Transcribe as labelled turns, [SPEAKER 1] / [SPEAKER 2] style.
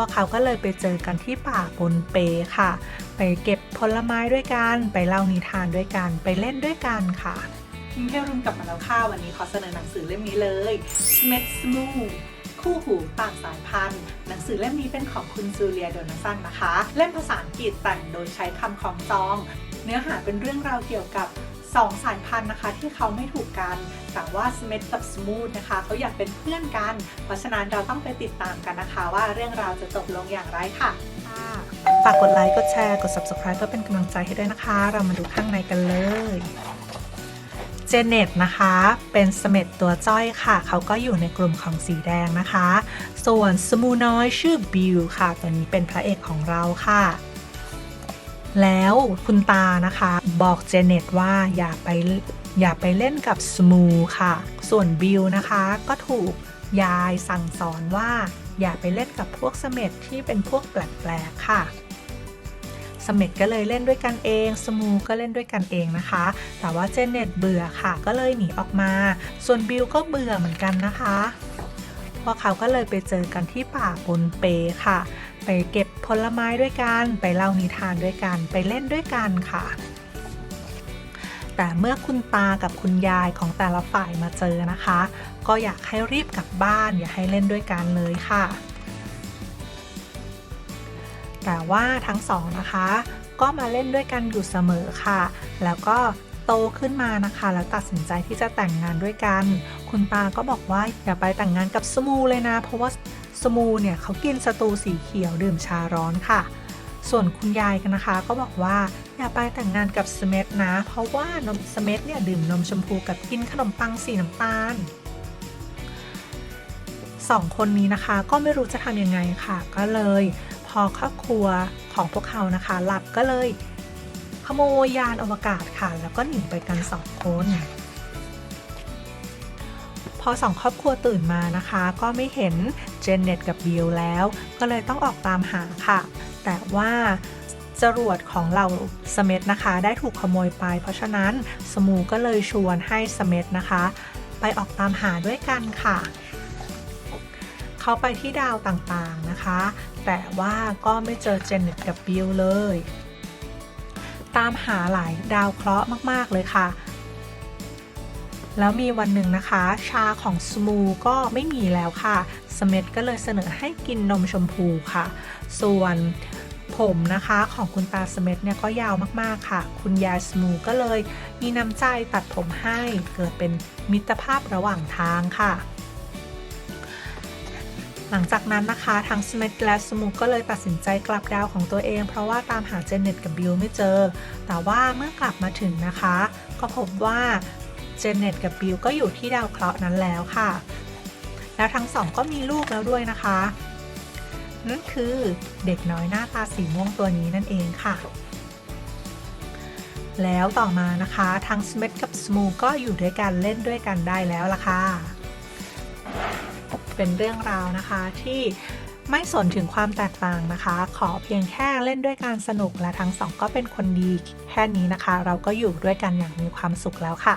[SPEAKER 1] วกเขาก็เลยไปเจอกันที่ป่าบนเปค่ะ ไปเก็บผลไม้ด้วยกัน ไปเล่านิทานด้วยกัน ไปเล่นด้วยกันค่ะมิ้งเทลรุนกลับมาแล้วค่ะ วันนี้ขอเสนอหนังสือเล่มนี้เลย Met s m o คู่หูต่างสายพันธุ์ หนังสือเล่มนี้เป็นของคุณจูเลียโดนัสันนะคะ เล่มภาษาอังกฤษแต่งโดยใช้คำของจอง เนื้อหาเป็นเรื่องราวเกี่ยวกับ 2สายพันธุ์นะคะที่เขาไม่ถูกกันแต่ว่าสเม t กับสมูทนะคะเขาอยากเป็นเพื่อนกัน เพราะฉะนั้นเราต้องไปติดตามกันนะคะ ว่าเรื่องราวจะจบลงอย่างไรค่ะฝากกดไลค์กดแชร์กด subscribe เพื่อเป็นกำลังใจให้ด้วยนะคะ เรามาดูข้างในกันเลยเจเน็ตนะคะเป็นสเม็ดตัวจ้อยค่ะ เขาก็อยู่ในกลุ่มของสีแดงนะคะ ส่วนสมูน้อยชื่อบิลค่ะ ตัวนี้เป็นพระเอกของเราค่ะ แล้วคุณตานะคะ บอกเจเน็ตว่าอย่าไปอย่าไปเล่นกับสมูค่ะ ส่วนบิลนะคะก็ถูกยายสั่งสอนว่าอย่าไปเล่นกับพวกเสม็ดที่เป็นพวกแปลกๆค่ะสเม็ดก็เลยเล่นด้วยกันเอง สมูก็เล่นด้วยกันเองนะคะ แต่ว่าเจเน็ตเบื่อค่ะ ก็เลยหนีออกมา ส่วนบิลก็เบื่อเหมือนกันนะคะ พวกเขาก็เลยไปเจอกันที่ป่าบนเปค่ะ ไปเก็บผลไม้ด้วยกัน ไปเล่านิทานด้วยกัน ไปเล่นด้วยกันค่ะ แต่เมื่อคุณตากับคุณยายของแต่ละฝ่ายมาเจอนะคะ ก็อยากให้รีบกลับบ้านอย่าให้เล่นด้วยกันเลยค่ะ แต่ว่าทั้งสองนะคะ ก็มาเล่นด้วยกันอยู่เสมอค่ะ แล้วก็โตขึ้นมานะคะ แล้วตัดสินใจที่จะแต่งงานด้วยกัน คุณตาก็บอกว่าอย่าไปแต่งงานกับสมูเลยนะ เพราะว่า สมูเนี่ยเขากินสตูสีเขียวดื่มชาร้อนค่ะ ส่วนคุณยายกันนะคะ ก็บอกว่าอย่าไปแต่งงานกับสเมธนะ เพราะว่านมสเมธเนี่ยดื่มนมชมพูกับกินขนมปังสีน้ำตาลสองคนนี้นะคะก็ไม่รู้จะทำยังไงค่ะ ก็เลยพอครอบครัวของพวกเขานะคะ หลับก็เลยขโมยยานอวกาศค่ะ แล้วก็หนีไปกันสองคนพอสองครอบครัวตื่นมานะคะ ก็ไม่เห็น เจนเน็ตกับบิลแล้ว ก็เลยต้องออกตามหาค่ะ แต่ว่าจรวดของเราสเมธนะคะ ได้ถูกขโมยไป เพราะฉะนั้นสมูก็เลยชวนให้สเมธนะคะ ไปออกตามหาด้วยกันค่ะ เขาไปที่ดาวต่างๆนะคะ แต่ว่าก็ไม่เจอเจนเน็ตกับบิลเลย ตามหาหลายดาวเคราะห์มากๆเลยค่ะ แล้วมีวันหนึ่งนะคะ ชาของสมูก็ไม่มีแล้วค่ะ สเมธก็เลยเสนอให้กินนมชมพูค่ะ ส่วนผมนะคะของคุณตาสเมธเนี่ยก็ยาวมากๆค่ะ คุณยายสมูก็เลยมีน้ำใจตัดผมให้เกิดเป็นมิตรภาพระหว่างทางค่ะ หลังจากนั้นนะคะทั้งสมิธและสมูก็เลยตัดสินใจกลับดาวของตัวเอง เพราะว่าตามหาเจเน็ตกับบิลไม่เจอ แต่ว่าเมื่อกลับมาถึงนะคะ ก็พบว่า เจเน็ตกับบิลก็อยู่ที่ดาวเคราะห์นั้นแล้วค่ะ แล้วทั้งสองก็มีลูกแล้วด้วยนะคะ นั่นคือเด็กน้อยหน้าตาสีม่วงตัวนี้นั่นเองค่ะ แล้วต่อมานะคะทั้งสมิธกับสมูก็อยู่ด้วยกันเล่นด้วยกันได้แล้วล่ะค่ะ เป็นเรื่องราวนะคะที่ไม่สนถึงความแตกต่างนะคะ ขอเพียงแค่เล่นด้วยการสนุกและทั้งสองก็เป็นคนดีแค่นี้นะคะ เราก็อยู่ด้วยกันอย่างมีความสุขแล้วค่ะ